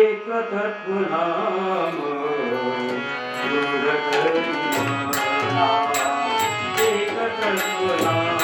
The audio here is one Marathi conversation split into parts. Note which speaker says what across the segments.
Speaker 1: एक तत्व नाम दृढ करी मना. एक तत्व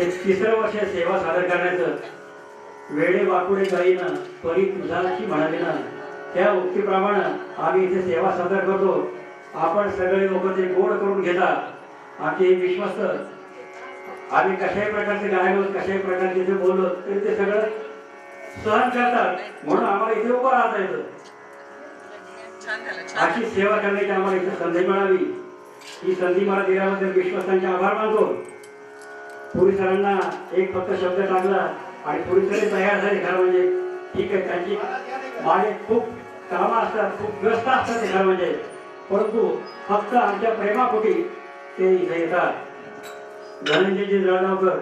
Speaker 1: ते तिसरं वर्ष सेवा सादर करण्याचं वेळे वाकुडे गाईनं परी तुझाची म्हणाले ना. त्या उक्तीप्रमाणे आम्ही इथे सेवा सादर करतो. आपण सगळे लोक ते गोड करून घेतात आमचे विश्वस्त. आम्ही कशाही प्रकारचे गायलो कशाही प्रकारचे ते बोललो तरी ते सगळं सहन करतात. म्हणून आम्हाला इथे उभं राहता येतं. अशी सेवा करण्याची आम्हाला इथे संधी मिळावी. ही संधी मला दिल्याबद्दल विश्वासांचे आभार मानतो. पुरी सरांना एक फक्त शब्द टाकला आणि पुरी सर तयार झाले खरं म्हणजे. ठीक आहे त्यांची मागे खूप कामं असतात खूप व्यस्त असतात ते खरं म्हणजे. परंतु फक्त आमच्या प्रेमापोटी ते इथे येतात. धनंजयजी जळगावकर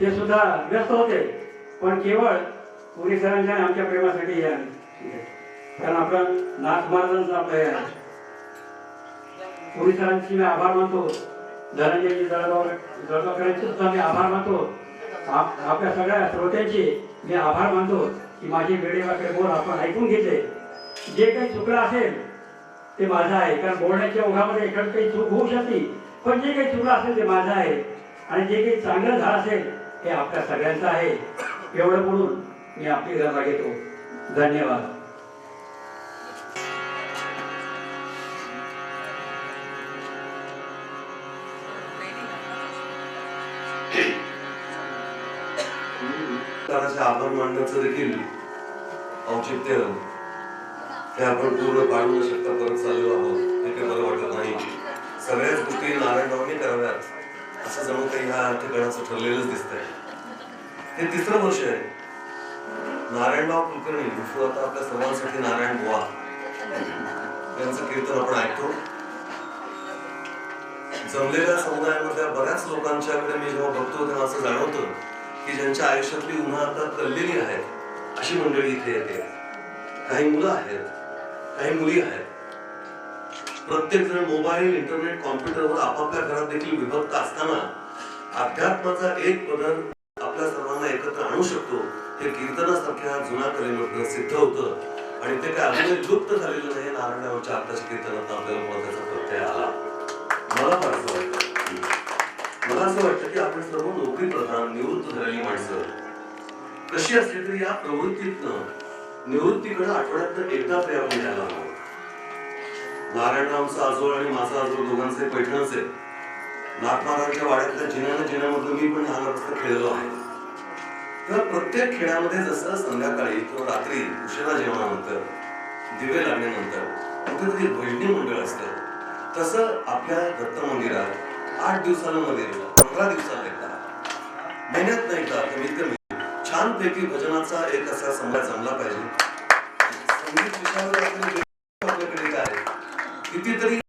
Speaker 1: ते सुद्धा व्यस्त होते पण केवळ पुरी सरांच्या आमच्या प्रेमासाठी या कारण आपला नाथ महाराजांचा आपलं हे आहे. पोलिसांची मी आभार मानतो. धनंजयजी जळगाव जळगावकरांचे सुद्धा मी आभार मानतो. आप- आपल्या सगळ्या श्रोत्यांचे मी आभार मानतो की माझे वेळेवाकडे बोल आपण ऐकून घेतले. जे काही चुकलं असेल ते माझं आहे. कारण बोलण्याच्या ओघामध्ये एखादं काही चूक होऊ शकते. पण जे काही चुकलं असेल ते माझं आहे. आणि जे काही चांगलं झालं असेल हे आपल्या सगळ्यांचं आहे. एवढं बोलून मी आपली रजा घेतो. धन्यवाद.
Speaker 2: कानाचे मांडण्याचं देखील औचित्य हे आपण पूर्ण पाळू न शकता परत चाललो आहोत. हे काही बरं वाटत नाही. सगळ्याच गोष्टी नारायणरावांनी कराव्यात. असं जणू काही ह्या ठिकाणाचं ठरलेलंच आहे हे तिसरं वर्ष आहे. नारायणराव कुलकर्णी विष्णू आता आपल्या सर्वांसाठी नारायण बुवा. यांचं कीर्तन आपण ऐकतो. जमलेल्या समुदायामधल्या बऱ्याच लोकांच्याकडे मी जेव्हा बघतो तेव्हा असं जाणवतं की ज्यांच्या आयुष्यातली उन्हा आता कललेली आहेत अशी मंडळी इथे येते. काही मुलं आहेत काही मुली आहेत. प्रत्येक जण मोबाईल इंटरनेट कॉम्प्युटरवर आपापल्या घरात देखील विभक्त असताना अध्यात्माचा एक बदल आपल्या सर्वांना एकत्र आणू शकतो. हे कीर्तनासारख्या जुन्या कलेमधनं सिद्ध होतं. आणि ते काय अजूनही लुप्त झालेलं नाही नारायणाच्या आत्ताच्या कीर्तनात आपल्याला महत्त्वाचा प्रत्यय आला. मला फारसं वाटतं. मला असं वाटतं की आपण सर्व नोकरी प्रधान निवृत्त झालेली माणसं. कशी असली तरी या प्रवृत्तीतनं निवृत्तीकडे आठवड्यात एकदा तरी आपण यायला हवं. नारायणरावचा आजोळ आणि माझा आजोळ दोघांचे पैठणच. आहे नागमारांच्या वाड्यातल्या जिन्यानं जिन्यामधून मी पण हा रस्ता खेळलो आहे. तर प्रत्येक खेळामध्ये जसं संध्याकाळी किंवा रात्री उशिरा जेवणानंतर दिवे लागल्यानंतर कुठेतरी भजनी मंडळ असतं. तसं आपल्या दत्त मंदिरात आठ दिवसाला मध्ये पंधरा दिवसाला एकदा. महिन्यात नाही एकदा कमीत कमी. छानपैकी भजनाचा एक असा संवाद जमला पाहिजे. संगीत विषयावर आपल्याकडे काय? आहे? कितीतरी